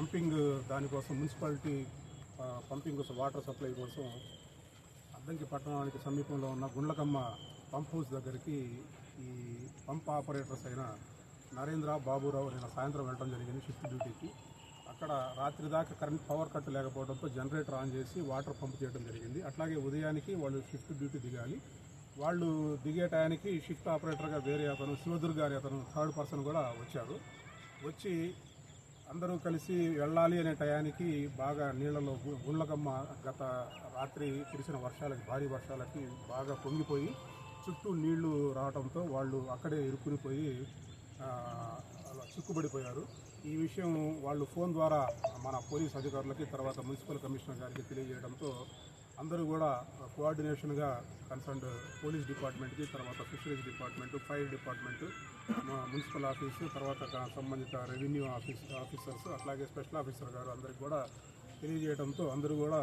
Pumping దానికోసం municipality pumping కోసం water supply కోసం అద్దంకి పట్టణానికి సమీపంలో ఉన్న గుండ్లకమ్మ పంప్ హౌస్ దగ్గరికి ఈ పంప్ ఆపరేటర్స్ అయిన నరేంద్ర బాబురావు నిన్న సాయంత్రం వెళ్ళడం జరిగింది షిఫ్ట్ డ్యూటీకి. అక్కడ రాత్రి దాకా కరెంట్ పవర్ కట్ లేకపోవడంతో జనరేటర్ ఆన్ చేసి వాటర్ పంప్ చేయడం జరిగింది. అట్లాగే ఉదయానికి వాళ్ళు షిఫ్ట్ డ్యూటీ దిగాలి. వాళ్ళు దిగే టయానికి షిఫ్ట్ ఆపరేటర్గా వేరే అతను శివదుర్గారి అతను థర్డ్ పర్సన్ కూడా వచ్చారు. వచ్చి అందరూ కలిసి వెళ్ళాలి అనే టయానికి బాగా నీళ్ళలో గుండ్లకమ్మ గత రాత్రి కురిసిన వర్షాలకి భారీ వర్షాలకి బాగా పొంగిపోయి చుట్టూ నీళ్ళు రావడంతో వాళ్ళు అక్కడే ఇరుక్కునిపోయి అలా చిక్కుబడిపోయారు. ఈ విషయం వాళ్ళు ఫోన్ ద్వారా మన పోలీస్ అధికారులకి తర్వాత మున్సిపల్ కమిషనర్ గారికి తెలియజేయడంతో అందరూ కూడా కోఆర్డినేషన్గా కన్సర్న్డ్ పోలీస్ డిపార్ట్మెంట్కి తర్వాత fisheries department fire department municipal office తర్వాత సంబంధిత రెవెన్యూ ఆఫీస్ ఆఫీసర్స్ అట్లాగే స్పెషల్ ఆఫీసర్ గారు అందరికి కూడా తెలియజేయడంతో అందరూ కూడా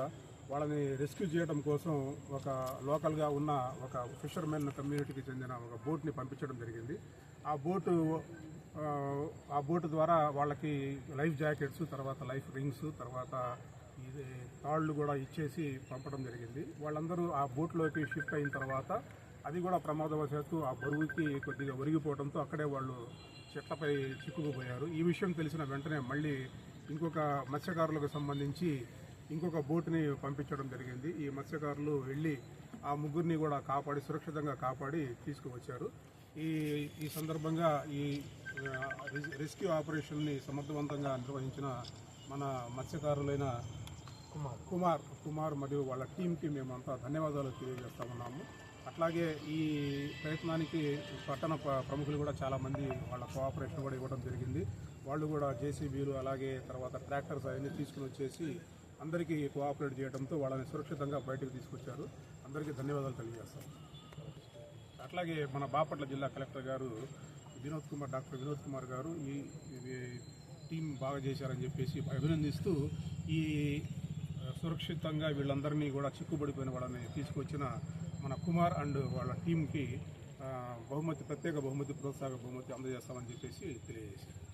వాళ్ళని రెస్క్యూ చేయడం కోసం ఒక లోకల్గా ఉన్న ఒక ఫిషర్మెన్ కమ్యూనిటీకి చెందిన ఒక బోట్ని పంపించడం జరిగింది. ఆ బోటు ఆ, బోటు ద్వారా వాళ్ళకి లైఫ్ జాకెట్స్ తర్వాత లైఫ్ రింగ్స్ తర్వాత తాళ్ళు కూడా ఇచ్చేసి పంపడం జరిగింది. వాళ్ళందరూ ఆ బోట్లోకి షిఫ్ట్ అయిన తర్వాత అది కూడా ప్రమాదవశాత్తు ఆ బరువుకి కొద్దిగా ఒరిగిపోవడంతో అక్కడే వాళ్ళు చెట్లపై చిక్కుకుపోయారు. ఈ విషయం తెలిసిన వెంటనే మళ్ళీ ఇంకొక మత్స్యకారులకు సంబంధించి ఇంకొక బోటుని పంపించడం జరిగింది. ఈ మత్స్యకారులు వెళ్ళి ఆ ముగ్గురిని కూడా కాపాడి సురక్షితంగా కాపాడి తీసుకువచ్చారు. ఈ ఈ సందర్భంగా ఈ రెస్క్యూ ఆపరేషన్ని సమర్థవంతంగా నిర్వహించిన మన మత్స్యకారులైన కుమార్. కుమార్ కుమార్ మరియు వాళ్ళ టీంకి మేమంతా ధన్యవాదాలు తెలియజేస్తా ఉన్నాము. అట్లాగే ఈ ప్రయత్నానికి పట్టణ ప్రముఖులు కూడా చాలామంది వాళ్ళ కోఆపరేషన్ కూడా ఇవ్వడం జరిగింది. వాళ్ళు కూడా జేసీబీలు అలాగే తర్వాత ట్రాక్టర్స్ అవన్నీ తీసుకుని వచ్చేసి అందరికీ కోఆపరేట్ చేయడంతో వాళ్ళని సురక్షితంగా బయటకు తీసుకొచ్చారు. అందరికీ ధన్యవాదాలు తెలియజేస్తాం. అట్లాగే మన బాపట్ల జిల్లా కలెక్టర్ గారు వినోద్ కుమార్ డాక్టర్ వినోద్ కుమార్ గారు ఈ ఇది టీం బాగా చేశారని చెప్పేసి అభినందిస్తూ ఈ సురక్షితంగా వీళ్ళందరినీ కూడా చిక్కుబడిపోయిన వాళ్ళని తీసుకొచ్చిన మన కుమార్ అండ్ వాళ్ళ టీంకి బహుమతి ప్రత్యేక బహుమతి ప్రోత్సాహక బహుమతి అందజేస్తామని చెప్పేసి తెలియజేశారు.